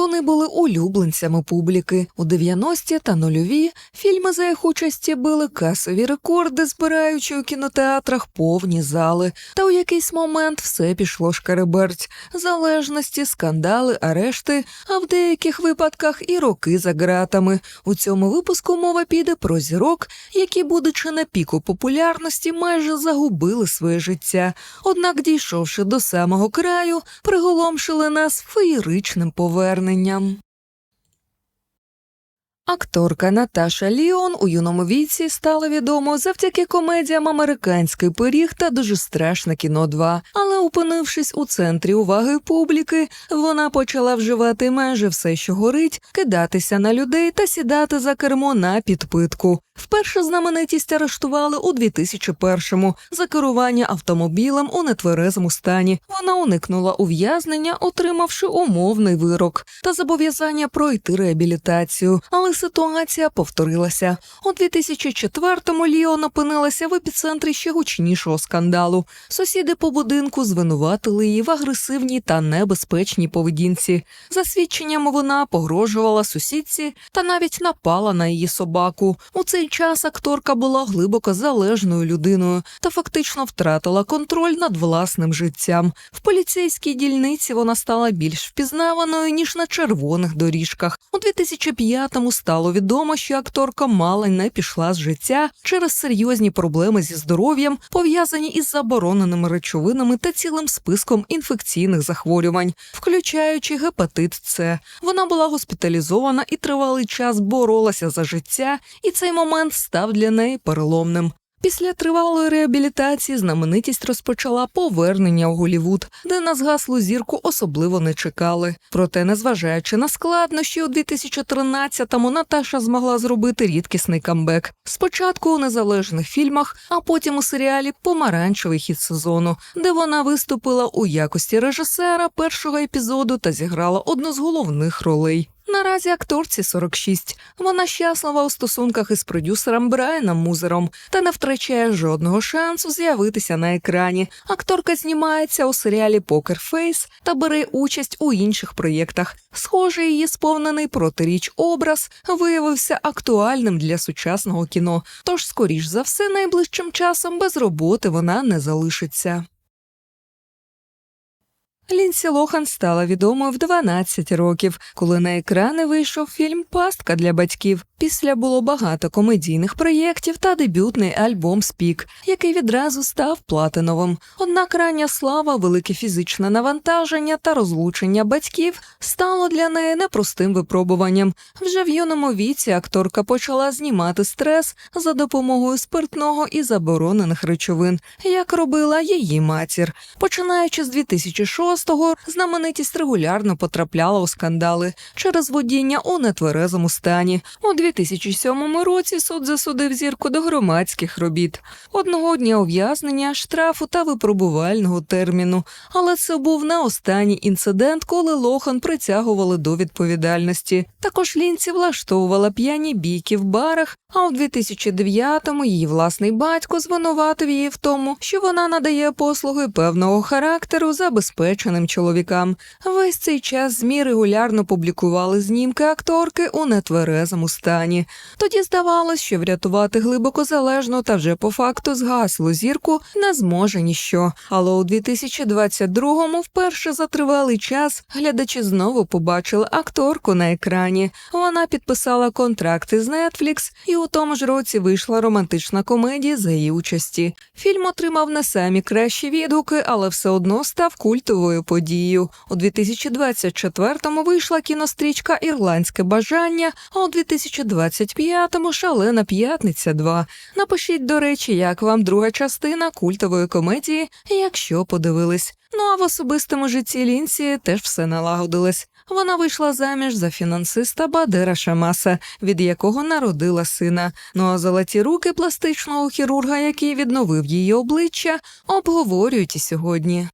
Вони були улюбленцями публіки. У 90-ті та нульові фільми за їх участі били касові рекорди, збираючи у кінотеатрах повні зали. Та у якийсь момент все пішло шкереберть. Залежності, скандали, арешти, а в деяких випадках і роки за ґратами. У цьому випуску мова піде про зірок, які, будучи на піку популярності, майже загубили своє життя. Однак, дійшовши до самого краю, приголомшили нас феєричним поверненням. поверненням. Акторка Наташа Ліон у юному віці стала відомою завдяки комедіям Американський пиріг та дуже страшне кіно 2. Але опинившись у центрі уваги публіки, вона почала вживати майже все, що горить, кидатися на людей та сідати за кермо на підпитку. Вперше знаменитість арештували у 2001-му за керування автомобілем у нетверезому стані. Вона уникнула ув'язнення, отримавши умовний вирок та зобов'язання пройти реабілітацію. Але ситуація повторилася. У 2004-му Ліон опинилася в епіцентрі ще гучнішого скандалу. Сусіди по будинку звинуватили її в агресивній та небезпечній поведінці. За свідченнями вона погрожувала сусідці та навіть напала на її собаку. У цей час акторка була глибоко залежною людиною та фактично втратила контроль над власним життям. В поліцейській дільниці вона стала більш впізнаваною ніж на червоних доріжках. У 2005-му стало відомо, що акторка мало не пішла з життя через серйозні проблеми зі здоров'ям, пов'язані із забороненими речовинами та цілим списком інфекційних захворювань, включаючи гепатит С. Вона була госпіталізована і тривалий час боролася за життя, і цей момент став для неї переломним. Після тривалої реабілітації знаменитість розпочала повернення у Голівуд, де на згаслу зірку особливо не чекали. Проте, незважаючи на складнощі, у 2013-му Наташа змогла зробити рідкісний камбек. Спочатку у незалежних фільмах, а потім у серіалі Помаранчевий хід сезону, де вона виступила у якості режисера першого епізоду та зіграла одну з головних ролей. Наразі акторці 46. Вона щаслива у стосунках із продюсером Брайаном Музером та не втрачає жодного шансу з'явитися на екрані. Акторка знімається у серіалі Покер Фейс та бере участь у інших проєктах. Схоже, її сповнений протиріч образ виявився актуальним для сучасного кіно. Тож, скоріш за все, найближчим часом без роботи вона не залишиться. Лінсі Лохан стала відомою в 12 років, коли на екрани вийшов фільм Пастка для батьків. Після було багато комедійних проєктів та дебютний альбом Спік, який відразу став платиновим. Однак рання слава, велике фізичне навантаження та розлучення батьків стало для неї непростим випробуванням. Вже в юному віці акторка почала знімати стрес за допомогою спиртного і заборонених речовин, як робила її матір. Починаючи з 2006-го, знаменитість регулярно потрапляла у скандали через водіння у нетверезому стані. У 2007 році суд засудив зірку до громадських робіт, одного дня ув'язнення, штрафу та випробувального терміну. Але це був не останній інцидент, коли Лохан притягували до відповідальності. Також лінці влаштовувала п'яні бійки в барах. А у 2009-му її власний батько звинуватив її в тому, що вона надає послуги певного характеру забезпеченим чоловікам. Весь цей час змі регулярно публікували знімки акторки у нетверезому стані. Тоді здавалось, що врятувати глибоко залежну та вже по факту згаслу зірку не зможе ніщо. Але у 2022-му вперше за тривалий час глядачі знову побачили акторку на екрані. Вона підписала контракти з Netflix і у тому ж році вийшла романтична комедія за її участі. Фільм отримав не самі кращі відгуки, але все одно став культовою подією. У 2024-му вийшла кінострічка Ірландське бажання, а у 2025-му Шалена п'ятниця 2. Напишіть, до речі, як вам друга частина культової комедії, якщо подивились. Ну а в особистому житті Лінсі теж все налагодилось. Вона вийшла заміж за фінансиста Бадера Шамаса, від якого народила сина. Ну а золоті руки пластичного хірурга, який відновив її обличчя, обговорюють і сьогодні.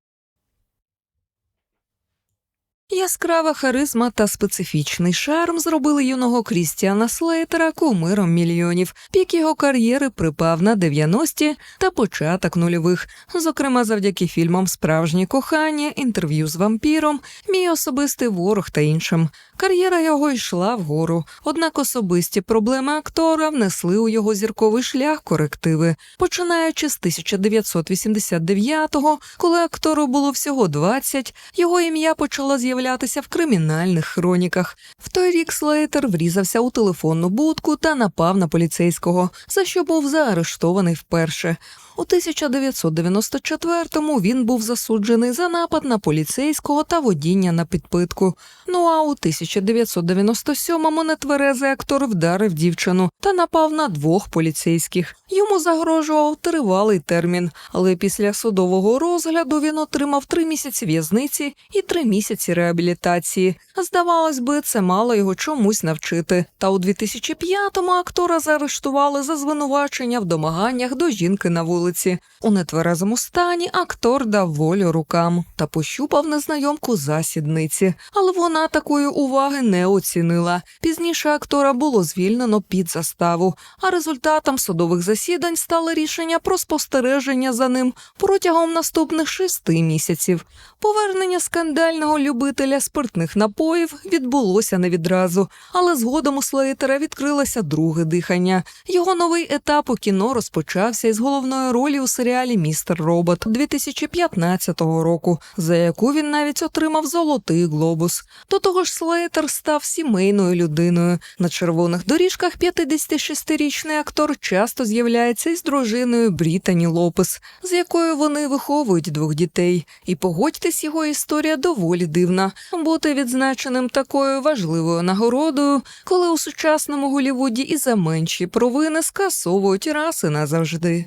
Яскрава харизма та специфічний шарм зробили юного Крістіана Слейтера кумиром мільйонів. Пік його кар'єри припав на 90-ті та початок нульових, зокрема завдяки фільмам Справжнє кохання, інтерв'ю з вампіром, мій особистий ворог та іншим. Кар'єра його йшла вгору, однак особисті проблеми актора внесли у його зірковий шлях корективи, починаючи з 1989-го, коли актору було всього 20, його ім'я почало з'являтися в кримінальних хроніках. В той рік Слейтер врізався у телефонну будку та напав на поліцейського, за що був заарештований вперше. У 1994-му він був засуджений за напад на поліцейського та водіння на підпитку. Ну а у 1997-му нетверезий актор вдарив дівчину та напав на двох поліцейських. Йому загрожував тривалий термін, але після судового розгляду він отримав три місяці в'язниці і три місяці реабілітації. Здавалось би, це мало його чомусь навчити. Та у 2005-му актора заарештували за звинувачення в домаганнях до жінки на вулиці. У нетверезому стані актор дав волю рукам та пощупав незнайомку за сідниці, але вона такої уваги не оцінила. Пізніше актора було звільнено під заставу, а результатом судових засідань стало рішення про спостереження за ним протягом наступних шести місяців. Повернення скандального любителя спиртних напоїв відбулося не відразу, але згодом у Слейтера відкрилося друге дихання. Його новий етап у кіно розпочався із головної ролі у серіалі Містер Робот 2015 року, за яку він навіть отримав золотий глобус. До того ж, Слейтер став сімейною людиною. На червоних доріжках 56-річний актор часто з'являється із дружиною Брітані Лопес, з якою вони виховують двох дітей. І погодьтесь, його історія доволі дивна. Бути відзначеним такою важливою нагородою, коли у сучасному Голівуді і за менші провини скасовують раз і назавжди.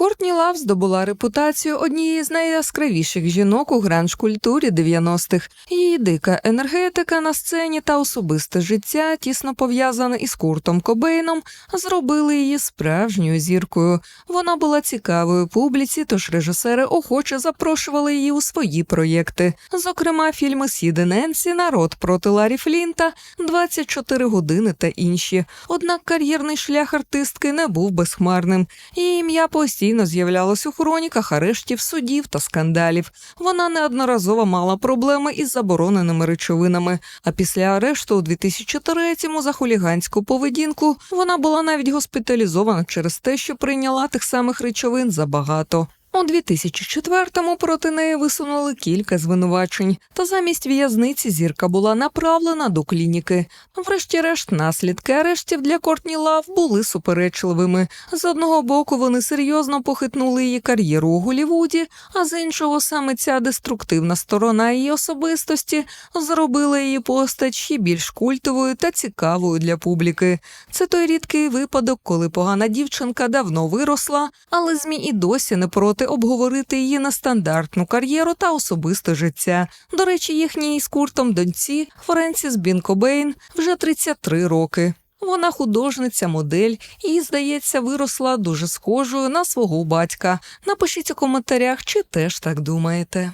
Кортні Лав здобула репутацію однієї з найяскравіших жінок у гранж-культурі 90-х. Її дика енергетика на сцені та особисте життя, тісно пов'язане із Куртом Кобейном, зробили її справжньою зіркою. Вона була цікавою публіці, тож режисери охоче запрошували її у свої проєкти. Зокрема, фільми Сіди Ненсі, Народ проти Ларі Флінта, 24 години та інші. Однак кар'єрний шлях артистки не був безхмарним. Її ім'я постійно з'являлось у хроніках арештів, судів та скандалів. Вона неодноразово мала проблеми із забороненими речовинами. А після арешту у 2003-му за хуліганську поведінку вона була навіть госпіталізована через те, що прийняла тих самих речовин забагато. У 2004-му проти неї висунули кілька звинувачень, та замість в'язниці зірка була направлена до клініки. Врешті-решт, наслідки арештів для Кортні Лав були суперечливими. З одного боку, вони серйозно похитнули її кар'єру у Голівуді, а з іншого саме ця деструктивна сторона її особистості зробила її постать ще більш культовою та цікавою для публіки. Це той рідкий випадок, коли погана дівчинка давно виросла, але змі і досі не проти обговорити її нестандартну кар'єру та особисте життя. До речі, їхній із куртом доньці Френсіс Бінкобейн вже 33 роки. Вона художниця, модель і, здається, виросла дуже схожою на свого батька. Напишіть у коментарях, чи теж так думаєте.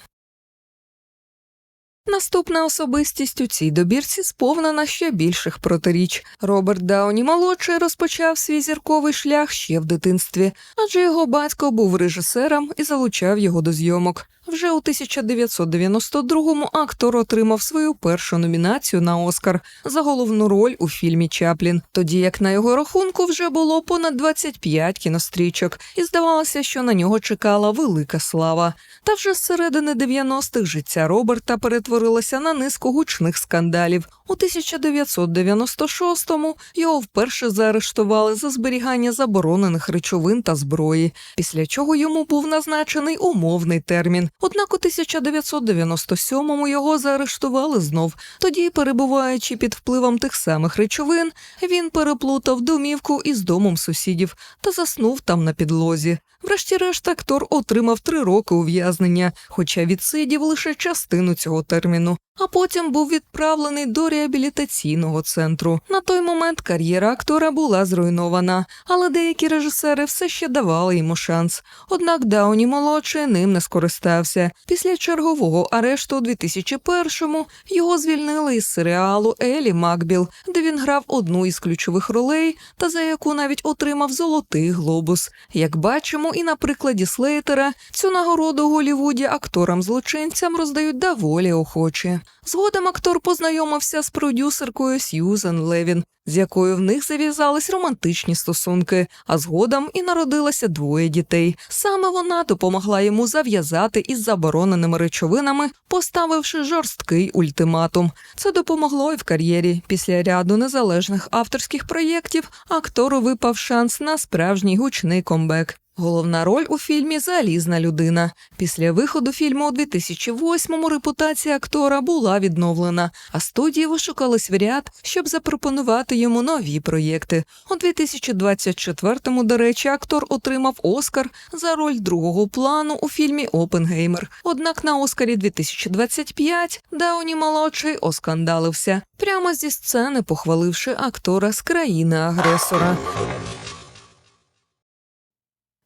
Наступна особистість у цій добірці сповнена ще більших протиріч. Роберт Дауні молодший розпочав свій зірковий шлях ще в дитинстві, адже його батько був режисером і залучав його до зйомок. Вже у 1992-му актор отримав свою першу номінацію на Оскар за головну роль у фільмі Чаплін, тоді як на його рахунку вже було понад 25 кінострічок, і здавалося, що на нього чекала велика слава. Та вже з середини 90-х життя Роберта перетворилося на низку гучних скандалів. У 1996-му його вперше заарештували за зберігання заборонених речовин та зброї, після чого йому був назначений умовний термін. Однак у 1997-му його заарештували знов. Тоді, перебуваючи під впливом тих самих речовин, він переплутав домівку із домом сусідів та заснув там на підлозі. Врешті-решт актор отримав три роки ув'язнення, хоча відсидів лише частину цього терміну. А потім був відправлений до реабілітаційного центру. На той момент кар'єра актора була зруйнована, але деякі режисери все ще давали йому шанс. Однак Дауні молодший ним не скористався. Зізнався. Після чергового арешту у 2001-му його звільнили із серіалу Елі Макбіл, де він грав одну із ключових ролей, та за яку навіть отримав золотий глобус. Як бачимо, і на прикладі Слейтера цю нагороду у Голлівуді акторам-злочинцям роздають доволі охоче. Згодом актор познайомився з продюсеркою Сьюзен Левін, з якою в них зав'язались романтичні стосунки, а згодом і народилося двоє дітей. Саме вона допомогла йому зав'язати із забороненими речовинами, поставивши жорсткий ультиматум. Це допомогло і в кар'єрі. Після ряду незалежних авторських проєктів актору випав шанс на справжній гучний комбек. Головна роль у фільмі Залізна людина. Після виходу фільму у 2008-му репутація актора була відновлена, а студії вишукались в ряд, щоб запропонувати йому нові проєкти. У 2024-му, до речі, актор отримав Оскар за роль другого плану у фільмі Опенгеймер. Однак на Оскарі 2025 Дауні молодший оскандалився прямо зі сцени, похваливши актора з країни-агресора.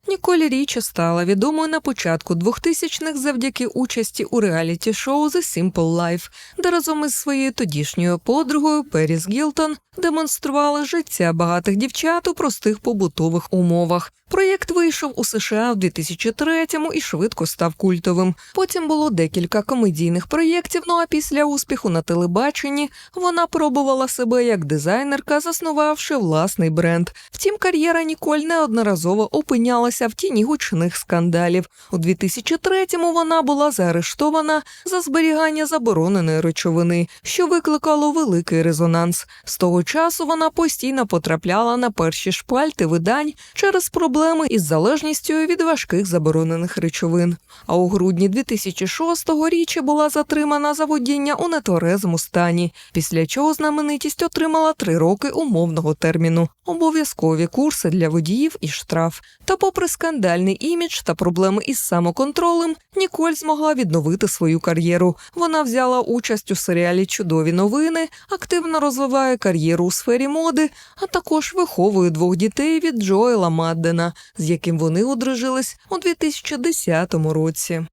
Ніколі Річі стала відомою на початку 2000-х завдяки участі у реаліті-шоу The Simple Life, де разом із своєю тодішньою подругою Періс Гілтон демонстрували життя багатих дівчат у простих побутових умовах. Проєкт вийшов у США в 2003-му і швидко став культовим. Потім було декілька комедійних проєктів. Ну а після успіху на телебаченні вона пробувала себе як дизайнерка, заснувавши власний бренд. Втім, кар'єра Ніколь неодноразово опинялася в тіні гучних скандалів. У 2003-му вона була заарештована за зберігання забороненої речовини, що викликало великий резонанс. З того часу вона постійно потрапляла на перші шпальти видань через проблеми із залежністю від важких заборонених речовин. А у грудні 2006-го річі була затримана за водіння у нетверезому стані, після чого знаменитість отримала три роки умовного терміну, обов'язкові курси для водіїв і штраф. Та, попри скандальний імідж та проблеми із самоконтролем, Ніколь змогла відновити свою кар'єру. Вона взяла участь у серіалі Чудові новини, активно розвиває кар'єру у сфері моди, а також виховує двох дітей від Джоела Маддена, з яким вони одружились у 2010 році.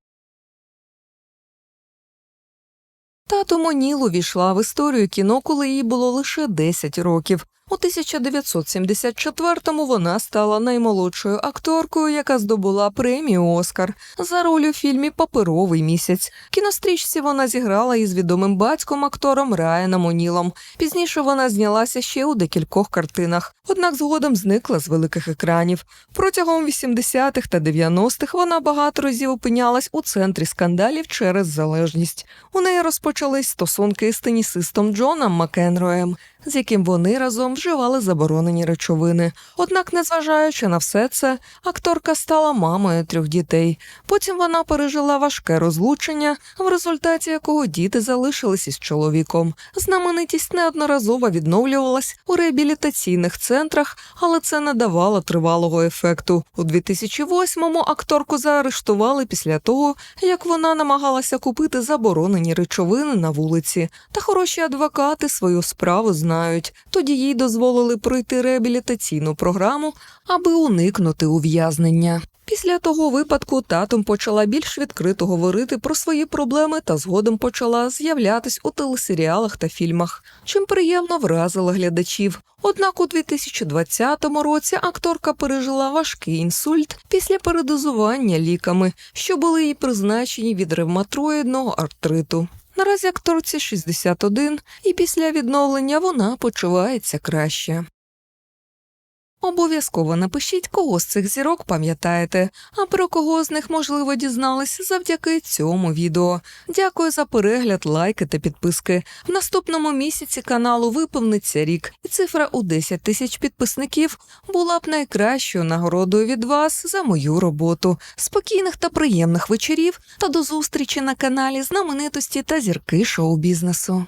Тато Моніл увійшла в історію кіно, коли їй було лише 10 років. У 1974-му вона стала наймолодшою акторкою, яка здобула премію Оскар за роль у фільмі Паперовий місяць. Кінострічці вона зіграла із відомим батьком актором Райаном Онілом. Пізніше вона знялася ще у декількох картинах, однак згодом зникла з великих екранів. Протягом 80-х та 90-х вона багато разів опинялась у центрі скандалів через залежність. У неї розпочались стосунки з тенісистом Джоном Макенроєм з яким вони разом вживали заборонені речовини. Однак, незважаючи на все це, акторка стала мамою трьох дітей. Потім вона пережила важке розлучення, в результаті якого діти залишились із чоловіком. Знаменитість неодноразово відновлювалась у реабілітаційних центрах, але це не давало тривалого ефекту. У 2008-му акторку заарештували після того, як вона намагалася купити заборонені речовини на вулиці. Та хороші адвокати свою справу знають. Тоді їй дозволили пройти реабілітаційну програму, аби уникнути ув'язнення. Після того випадку татом почала більш відкрито говорити про свої проблеми та згодом почала з'являтись у телесеріалах та фільмах, чим приємно вразила глядачів. Однак у 2020 році акторка пережила важкий інсульт після передозування ліками, що були їй призначені від ревматоїдного артриту. Наразі акторці 61, і після відновлення вона почувається краще. Обов'язково напишіть, кого з цих зірок пам'ятаєте, а про кого з них можливо дізнались завдяки цьому відео. Дякую за перегляд, лайки та підписки. В наступному місяці каналу виповниться рік, і цифра у 10 тисяч підписників була б найкращою нагородою від вас за мою роботу. Спокійних та приємних вечорів та до зустрічі на каналі знаменитості та зірки шоу-бізнесу.